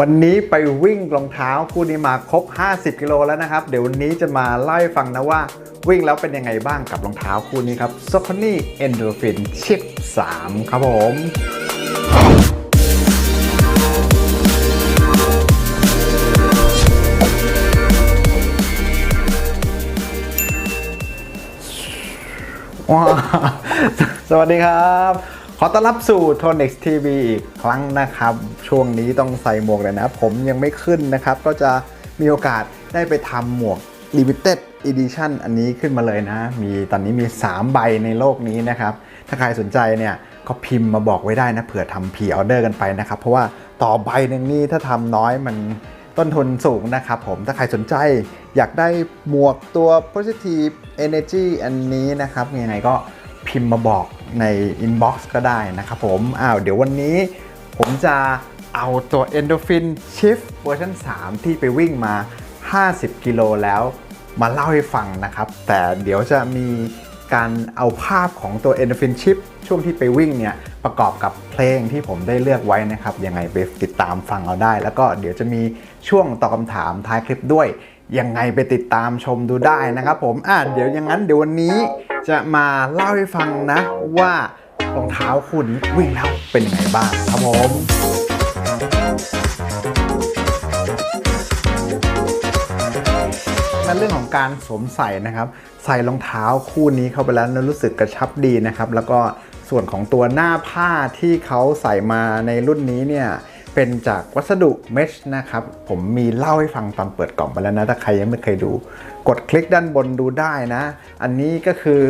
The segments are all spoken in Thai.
วันนี้ไปวิ่งรองเท้าคู่นี้มาครบ 50 กิโลแล้วนะครับ เดี๋ยววันนี้จะมาเล่าให้ฟังนะว่า วิ่งแล้วเป็นยังไงบ้างกับรองเท้าคู่นี้ครับ s o c o n y Endorphin Chip 3 ครับผมว้าสวัสดีครับ ขอต้อนรับสู่ Tonex TV อีกครั้งนะครับ ช่วงนี้ต้องใส่หมวกเลยนะ ผมยังไม่ขึ้นนะครับ ก็จะมีโอกาสได้ไปทำหมวก Limited Edition อันนี้ขึ้นมาเลยนะ มีตอนนี้มี 3 ใบในโลกนี้นะครับ ถ้าใครสนใจเนี่ยก็พิมพ์มาบอกไว้ได้นะ เผื่อทำพรีออเดอร์กันไปนะครับ เพราะว่าต่อใบหนึ่งนี่ถ้าทำน้อยมันต้นทุนสูงนะครับผม ถ้าใครสนใจอยากได้หมวกตัว positive energy อันนี้นะครับ ยังไงก็ พิมพ์มาบอกใน inbox ก็ได้นะครับผมอ้าวเดี๋ยววันนี้ผมจะเอาตัว endorphin shift เวอร์ชัน3 ที่ไปวิ่งมา 50 กิโลแล้วมาเล่าให้ฟังนะครับ แต่เดี๋ยวจะมีการเอาภาพของตัว endorphin chip ช่วงที่ไปวิ่งเนี่ยประกอบกับเพลงที่ผมได้เลือกไว้นะครับ ยังไงไปติดตามฟังเอาได้ แล้วก็เดี๋ยวจะมีช่วงตอบคำถามท้ายคลิปด้วย ยังไงไปติดตามชมดูได้นะครับผมอะเดี๋ยวอย่างนั้นเดี๋ยววันนี้จะมาเล่าให้ฟังนะว่ารองเท้าคุณวิ่งแล้วเป็นยังไงบ้างครับผมในเรื่องของการสวมใส่นะครับ ใส่รองเท้าคู่นี้เข้าไปแล้วแล้วรู้สึกกระชับดีนะครับ แล้วก็ส่วนของตัวหน้าผ้าที่เขาใส่มาในรุ่นนี้เนี่ย เป็นจากวัสดุเมชนะครับ ผมมีเล่าให้ฟังตอนเปิดกล่องไปแล้วนะ ถ้าใครยังไม่เคยดู กดคลิกด้านบนดูได้นะ อันนี้ก็คือ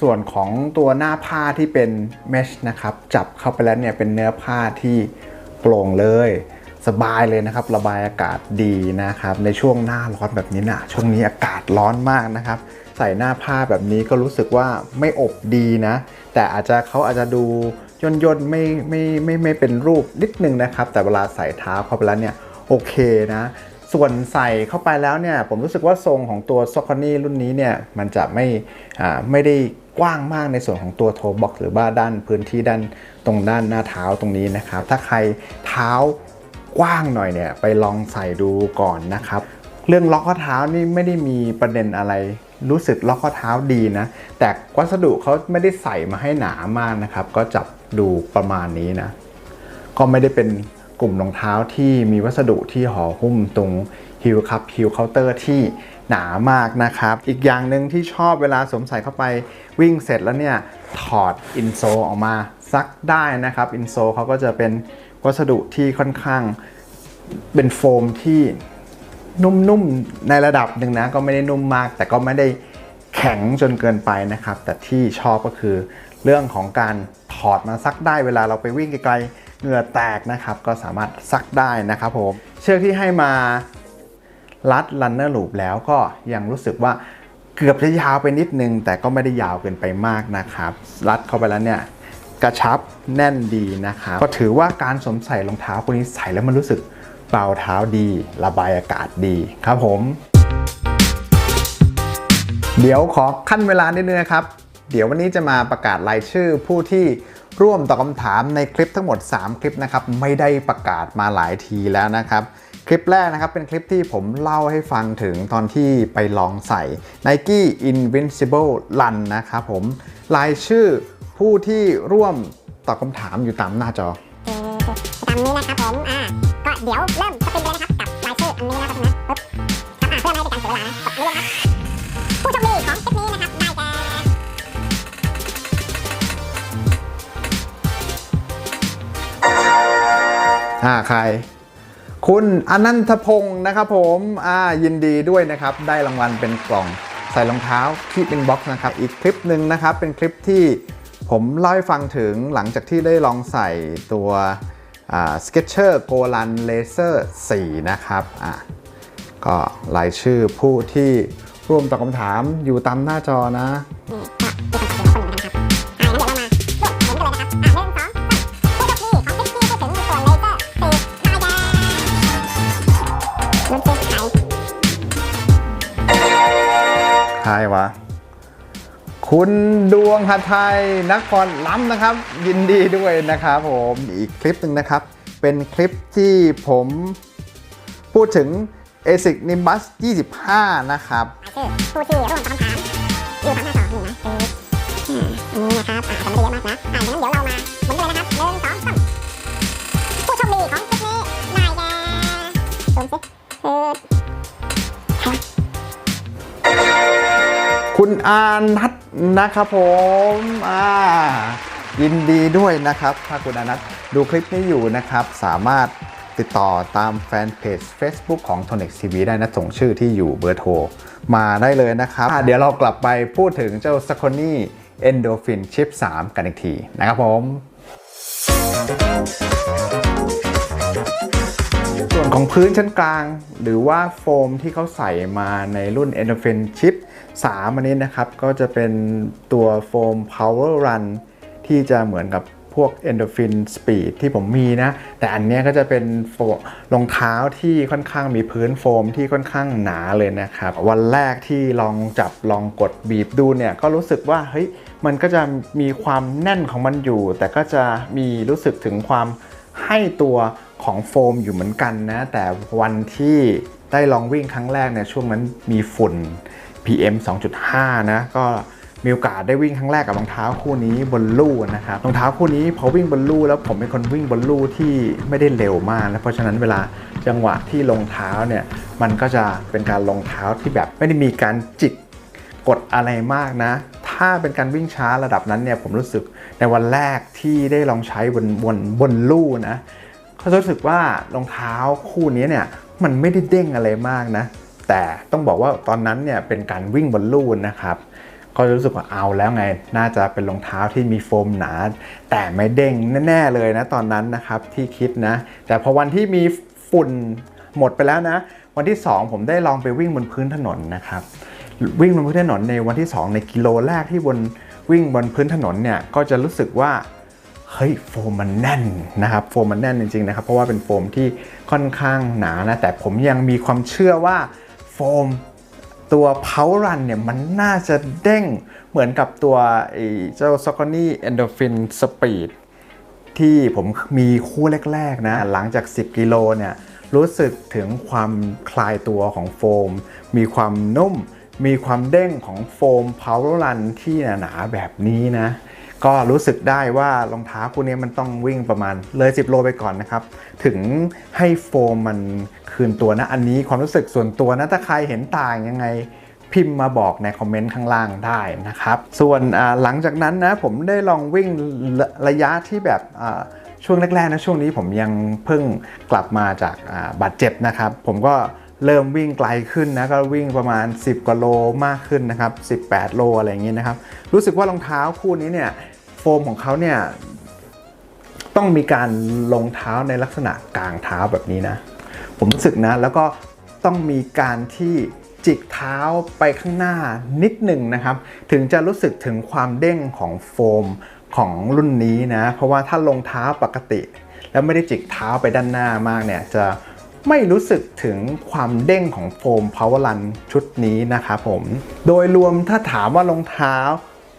ส่วนของตัวหน้าผ้าที่เป็นเมชนะครับ จับเข้าไปแล้วเนี่ยเป็นเนื้อผ้าที่โปร่งเลยสบายเลยนะครับ ระบายอากาศดีนะครับ ในช่วงหน้าร้อนแบบนี้นะช่วงนี้อากาศร้อนมากนะครับ ใส่หน้าผ้าแบบนี้ก็รู้สึกว่าไม่อบดีนะ แต่อาจจะเขาอาจจะดู ย่นย่นไม่ไม่ไม่ไม่เป็นรูปนิดนึงนะครับ แต่เวลาใส่เท้าเข้าไปแล้วเนี่ยโอเคนะ ส่วนใส่เข้าไปแล้วเนี่ยผมรู้สึกว่าทรงของตัว s o c o n y รุ่นนี้เนี่ยมันจะไม่อ่าไม่ได้กว้างมากในส่วนของตัวโทบ็อกหรือว่าด้านพื้นที่ด้านตรงด้านหน้าเท้าตรงนี้นะครับ ถ้าใครเท้ากว้างหน่อยเนี่ยไปลองใส่ดูก่อนนะครับ เรื่องล็อกข้อเท้านี่ไม่ได้มีประเด็นอะไร รู้สึกล็อกข้อเท้าดีนะ แต่วัสดุเขาไม่ได้ใส่มาให้หนามากนะครับ ก็จับดูประมาณนี้นะ ก็ไม่ได้เป็นกลุ่มรองเท้าที่มีวัสดุที่ห่อหุ้มตรงฮิลครับฮิลเคาน์เตอร์ที่หนามากนะครับ อีกอย่างหนึ่งที่ชอบเวลาสวมใส่เข้าไปวิ่งเสร็จแล้วเนี่ย ถอดอินโซออกมาซักได้นะครับ อินโซเขาก็จะเป็นวัสดุที่ค่อนข้างเป็นโฟมที่ นุ่มๆในระดับหนึ่งนะ ก็ไม่ได้นุ่มมาก แต่ก็ไม่ได้แข็งจนเกินไปนะครับ แต่ที่ชอบก็คือเรื่องของการถอดมาซักได้เวลาเราไปวิ่งไกลๆเหงื่อแตกนะครับ ก็สามารถซักได้นะครับผมเชือกที่ให้มารัด runner loop แล้วก็ยังรู้สึกว่าเกือบจะยาวไปนิดนึง แต่ก็ไม่ได้ยาวเกินไปมากนะครับ รัดเข้าไปแล้วเนี่ยกระชับแน่นดีนะครับก็ถือว่าการสวมใส่รองเท้าพวนี้ใส่แล้วมันรู้สึก เบาเท้าดี ระบายอากาศดีครับผม เดี๋ยวขอขั้นเวลานิดนึงนะครับ เดี๋ยววันนี้จะมาประกาศรายชื่อผู้ที่ร่วมตอบคำถามในคลิปทั้งหมด 3 คลิปนะครับ ไม่ได้ประกาศมาหลายทีแล้วนะครับ คลิปแรกนะครับเป็นคลิปที่ผมเล่าให้ฟังถึงตอนที่ไปลองใส่ Nike Invincible Run นะครับผมรายชื่อผู้ที่ร่วมตอบคำถามอยู่ตามหน้าจอตามนี้นะครับผมอ่า เดี๋ยวเริ่มสปินเลยนะครับกับรายชื่ออันนี้นะครับนะปึ๊บครับอ่าเพื่อไม่ให้เป็นการเสียเวลานะกดนี้เลยนะครับผู้โชคดีของคลิปนี้นะครับได้แก่อ่าใคร คุณอนันทพงศ์นะครับผมอ่ายินดีด้วยนะครับ ได้รางวัลเป็นกล่องใส่รองเท้าที่เป็นบ็อกซ์นะครับ อีกคลิปหนึ่งนะครับ เป็นคลิปที่ผมเล่าให้ฟังถึงหลังจากที่ได้ลองใส่ตัว อ่า Skechers Go Run Laser 4 นะครับก็รายชื่อผู้ที่ร่วมตอบคำถามอยู่ตามหน้าจอนะ คุณดวงหัไทยนครล้ำนะครับ ยินดีด้วยนะครับผมอีกคลิปหนึ่งนะครับ เป็นคลิปที่ผมพูดถึง ASIC Nimbus 25 นะครับชื่อผู้ที่ร่วมตอบคำถามอยู่ทางหน้าจอนี่นะคืออ่าอันนี้นะครับอาจจะไม่ได้เยอะมากนะอ่างั้นเดี๋ยวเรามา คุณอานัทนะครับผมอ่ายินดีด้วยนะครับ ถ้าคุณอานัทดูคลิปนี้อยู่นะครับ สามารถติดต่อตามแฟนเพจ Facebook ของ t o n i x TV ได้นะส่งชื่อที่อยู่เบอร์โทร มาได้เลยนะครับอะเดี๋ยวเรากลับไปพูดถึงเจ้า s a c o n y Endorphin Chip 3 กันอีกทีนะครับผม ส่วนของพื้นชั้นกลาง หรือว่าโฟมที่เขาใส่มาในรุ่น Endorphin Chip 3 อันนี้นะครับ ก็จะเป็นตัวโฟม Power Run ที่จะเหมือนกับพวก Endorphin Speed ที่ผมมีนะ แต่อันนี้ก็จะเป็นรองเท้าที่ค่อนข้างมีพื้นโฟมที่ค่อนข้างหนาเลยนะครับ วันแรกที่ลองจับลองกดบีบดูเนี่ย ก็รู้สึกว่าเฮ้ยมันก็จะมีความแน่นของมันอยู่ แต่ก็จะมีรู้สึกถึงความให้ตัว ของโฟมอยู่เหมือนกันนะ แต่วันที่ได้ลองวิ่งครั้งแรกเนี่ยช่วงนั้นมีฝุ่น PM 2.5 นะ ก็มีโอกาสได้วิ่งครั้งแรกกับรองเท้าคู่นี้บนลู่นะครับรองเท้าคู่นี้พอวิ่งบนลู่แล้วผมเป็นคนวิ่งบนลู่ที่ไม่ได้เร็วมากนะเพราะฉะนั้นเวลาจังหวะที่ลงเท้าเนี่ยมันก็จะเป็นการลงเท้าที่แบบไม่ได้มีการจิกกดอะไรมากนะ ถ้าเป็นการวิ่งช้าระดับนั้นเนี่ยผมรู้สึกในวันแรกที่ได้ลองใช้บนบนบนลู่นะ เขารู้สึกว่ารองเท้าคู่นี้เนี่ยมันไม่ได้เด้งอะไรมากนะ แต่ต้องบอกว่าตอนนั้นเนี่ยเป็นการวิ่งบนลู่นะครับก็รู้สึกว่าเอาแล้วไง น่าจะเป็นรองเท้าที่มีโฟมหนา แต่ไม่เด้งแน่ๆเลยนะตอนนั้นนะครับที่คิดนะ แต่พอวันที่มีฝุ่นหมดไปแล้วนะ วันที่ 2 ผมได้ลองไปวิ่งบนพื้นถนนนะครับ วิ่งบนพื้นถนนในวันที่ 2 ในกิโลแรกที่บนวิ่งบนพื้นถนนเนี่ยก็จะรู้สึกว่า เฮ้ยโฟมมันแน่นนะครับโฟมมันแน่นจริงๆนะครับ เพราะว่าเป็นโฟมที่ค่อนข้างหนานะแต่ผมยังมีความเชื่อว่าโฟมตัว Power Run เนี่ยมันน่าจะเด้งเหมือนกับตัวไอ้เจ้า s o c o n y Endorphin Speed ที่ผมมีคู่แรกๆนะหลังจาก 10 กิโลเนี่ยรู้สึกถึงความคลายตัวของโฟม มีความนุ่ม มีความเด้งของโฟม Power Run ที่หนาๆแบบนี้นะ ก็รู้สึกได้ว่ารองเท้าคู่นี้มันต้องวิ่งประมาณเลย 10 โลไปก่อนนะครับ ถึงให้โฟมมันคืนตัวนะ อันนี้ความรู้สึกส่วนตัวนะ ถ้าใครเห็นต่างยังไงพิมพ์มาบอกในคอมเมนต์ข้างล่างได้นะครับ ส่วนหลังจากนั้นนะผมได้ลองวิ่งระะยะที่แบบช่วงแรกๆนะช่วงนี้ผมยังเพิ่งกลับมาจากบาดเจ็บนะครับ ผมก็ เริ่มวิ่งไกลขึ้นนะก็วิ่งประมาณ 10 กว่าโลมากขึ้นนะครับ 18 โลอะไรอย่างนี้นะครับ รู้สึกว่ารองเท้าคู่นี้เนี่ยโฟมของเขาเนี่ยต้องมีการลงเท้าในลักษณะกลางเท้าแบบนี้นะ ผมรู้สึกนะแล้วก็ต้องมีการที่จิกเท้าไปข้างหน้านิดหนึ่งนะครับ ถึงจะรู้สึกถึงความเด้งของโฟมของรุ่นนี้นะ เพราะว่าถ้าลงเท้าปกติ แล้วไม่ได้จิกเท้าไปด้านหน้ามากเนี่ยจะ ไม่รู้สึกถึงความเด้งของโฟม Power Run ชุดนี้นะครับผม โดยรวมถ้าถามว่ารองเท้า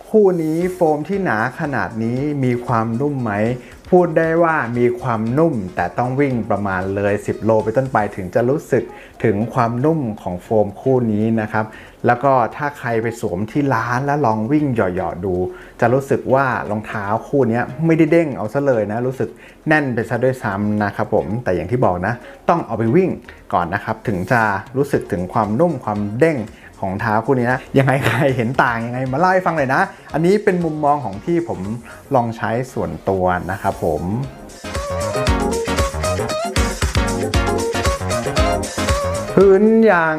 คู่นี้โฟมที่หนาขนาดนี้มีความนุ่มไหม พูดได้ว่ามีความนุ่มแต่ต้องวิ่งประมาณเลย 10 โลไปต้นไปถึงจะรู้สึกถึงความนุ่มของโฟมคู่นี้นะครับ แล้วก็ถ้าใครไปสวมที่ร้านแล้วลองวิ่งหยาะๆดู จะรู้สึกว่ารองเท้าคู่นี้ไม่ได้เด้งเอาซะเลยนะ รู้สึกแน่นไปซะด้วยซ้ำนะครับผมแต่อย่างที่บอกนะ ต้องเอาไปวิ่งก่อนนะครับ ถึงจะรู้สึกถึงความนุ่มความเด้งของเท้าคู่นี้นะยังไงใครเห็นต่างยังไงมาเล่าให้ฟังเลยนะ อันนี้เป็นมุมมองของที่ผมลองใช้ส่วนตัวนะครับผมพื้นยาง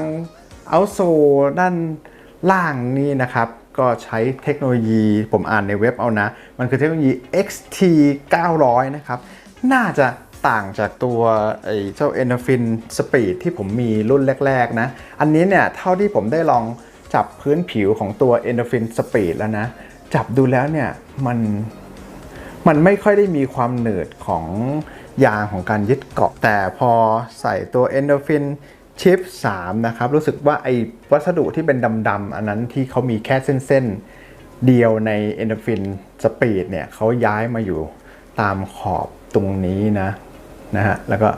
เอาโซด้านล่างนี่นะครับ ก็ใช้เทคโนโลยีผมอ่านในเว็บเอานะ มันคือเทคโนโลยี XT 900 นะครับ น่าจะต่างจากตัวไอ้เจ้า Endorphin Speed ที่ผมมีรุ่นแรก ๆ นะ อันนี้เนี่ย เท่าที่ผมได้ลองจับพื้นผิวของตัว Endorphin Speed แล้วนะ จับดูแล้วเนี่ย มันมันไม่ค่อยได้มีความหนืดของยางของการยึดเกาะแต่พอใส่ตัว Endorphin Endorphin Chip 3นะครับรู้สึกว่าไอ้วัสดุที่เป็นดำๆอันนั้นที่เขามีแค่เส้นๆเดียวใน Endorphin Speed เนี่ยเขาย้ายมาอยู่ตามขอบตรงนี้นะนะฮะแล้วก็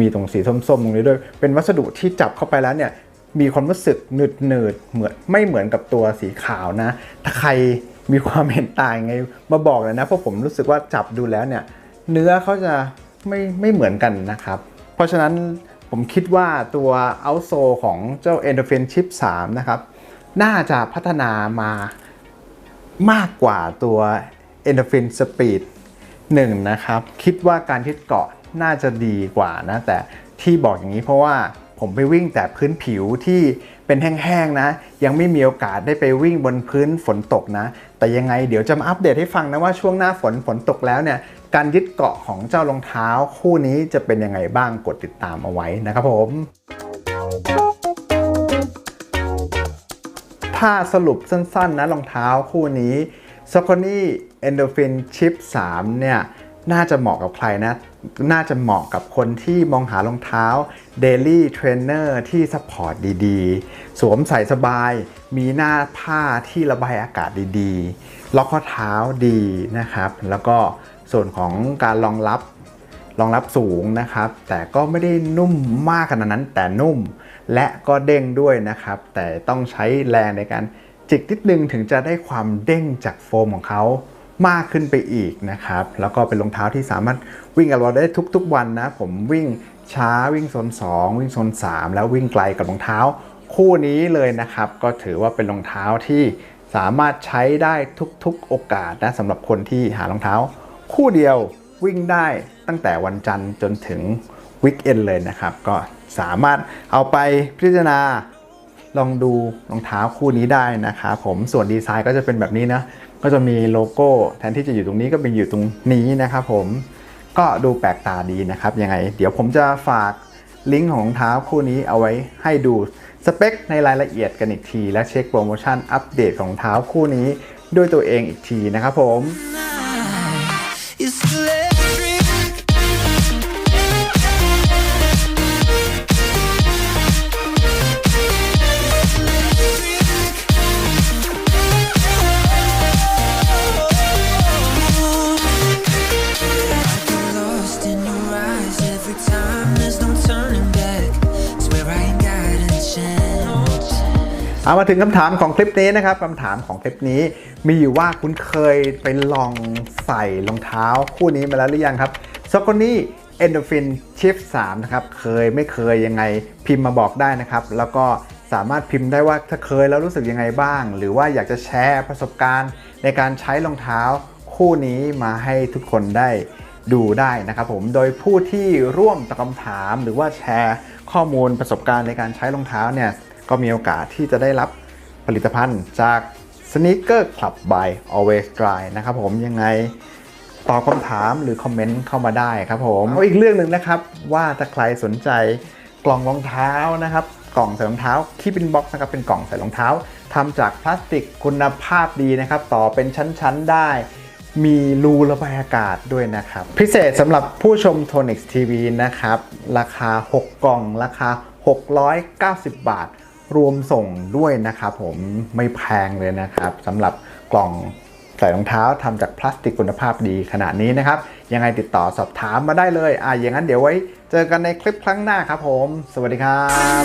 มีตรงสีส้มๆตรงนี้ด้วย เป็นวัสดุที่จับเข้าไปแล้วเนี่ยมีความรู้สึกหนืดหนืดๆเหมือนไม่เหมือนกับตัวสีขาวนะ ถ้าใครมีความเห็นต่างไงมาบอกเลยนะเพราะผมรู้สึกว่าจับดูแล้วเนี่ยเนื้อเขาจะไม่ไม่เหมือนกันนะครับ เพราะฉะนั้น ผมคิดว่าตัว o u t s o ของเจ้า Endorphin Chip 3 นะครับ น่าจะพัฒนามามากกว่าตัว Endorphin Speed 1 นะครับ คิดว่าการยึดเกาะน่าจะดีกว่านะ แต่ที่บอกอย่างนี้เพราะว่าผมไปวิ่งแต่พื้นผิวที่เป็นแห้งๆนะ ยังไม่มีโอกาสได้ไปวิ่งบนพื้นฝนตกนะ แต่ยังไงเดี๋ยวจะมาอัปเดตให้ฟังนะว่าช่วงหน้าฝนฝนตกแล้วเนี่ย การยึดเกาะของเจ้ารองเท้าคู่นี้จะเป็นยังไงบ้างกดติดตามเอาไว้นะครับผม ถ้าสรุปสั้นๆนะรองเท้าคู่นี้ s o c o n y Endorphin Chip 3 เนี่ยน่าจะเหมาะกับใครนะ น่าจะเหมาะกับคนที่มองหารองเท้า Daily Trainer ที่ซัพพอร์ตดีๆ สวมใส่สบาย มีหน้าผ้าที่ระบายอากาศดีๆ ล็อกข้อเท้าดีนะครับ แล้วก็ ส่วนของการรองรับรองรับสูงนะครับ แต่ก็ไม่ได้นุ่มมากขนาดนั้น แต่นุ่มและก็เด้งด้วยนะครับ แต่ต้องใช้แรงในการจิกนิดนึงถึงจะได้ความเด้งจากโฟมของเขามากขึ้นไปอีกนะครับ แล้วก็เป็นรองเท้าที่สามารถวิ่งกับเราได้ทุกๆวันนะ ผมวิ่งช้าวิ่งโซน2 วิ่งโซน3 แล้ววิ่งไกลกับรองเท้า คู่นี้เลยนะครับ ก็ถือว่าเป็นรองเท้าที่สามารถใช้ได้ทุกๆโอกาสนะสำหรับคนที่หารองเท้า คู่เดียววิ่งได้ตั้งแต่วันจันทร์จนถึงวิกเอนเลยนะครับ ก็สามารถเอาไปพิจารณาลองดูรองเท้าคู่นี้ได้นะครับผมส่วนดีไซน์ก็จะเป็นแบบนี้นะก็จะมีโลโก้แทนที่จะอยู่ตรงนี้ก็เป็นอยู่ตรงนี้นะครับผมก็ดูแปลกตาดีนะครับยังไง เดี๋ยวผมจะฝากลิงก์ของรองเท้าคู่นี้เอาไว้ให้ดูสเปคในรายละเอียดกันอีกที และเช็คโปรโมชั่นอัปเดตของรองเท้าคู่นี้ด้วยตัวเองอีกทีนะครับผม เอามาถึงคำถามของคลิปนี้นะครับคำถามของคลิปนี้มีอยู่ว่าคุณเคยไปลองใส่รองเท้าคู่นี้มาแล้วหรือยังครับซอกนี่ Endorphin Shift 3นะครับเคยไม่เคยยังไงพิมพ์มาบอกได้นะครับ แล้วก็สามารถพิมพ์ได้ว่าถ้าเคยแล้วรู้สึกยังไงบ้าง หรือว่าอยากจะแชร์ประสบการณ์ในการใช้รองเท้าคู่นี้มาให้ทุกคนได้ดูได้นะครับผมโดยผู้ที่ร่วมตอบคำถามหรือว่าแชร์ข้อมูลประสบการณ์ในการใช้รองเท้าเนี่ย ก็มีโอกาสที่จะได้รับผลิตภัณฑ์จาก Sneaker Club by Always Dry นะครับผมยังไงตอบคำถามหรือคอมเมนต์เข้ามาได้ครับผมเอาอีกเรื่องหนึ่งนะครับ ว่าถ้าใครสนใจกล่องรองเท้านะครับ กล่องใส่รองเท้าคีบินบ็อกซ์นะครับเป็นกล่องใส่รองเท้าทำจากพลาสติกคุณภาพดีนะครับ ต่อเป็นชั้นๆได้ มีรูระบายอากาศด้วยนะครับ พิเศษสำหรับผู้ชม Tonix TV นะครับ ราคา 6 กล่อง ราคา 690 บาท รวมส่งด้วยนะครับผมไม่แพงเลยนะครับสำหรับกล่องใส่รองเท้าทำจากพลาสติกคุณภาพดีขนาดนี้นะครับ ยังไงติดต่อสอบถามมาได้เลยอะอย่างนั้นเดี๋ยวไว้เจอกันในคลิปครั้งหน้าครับผม สวัสดีครับ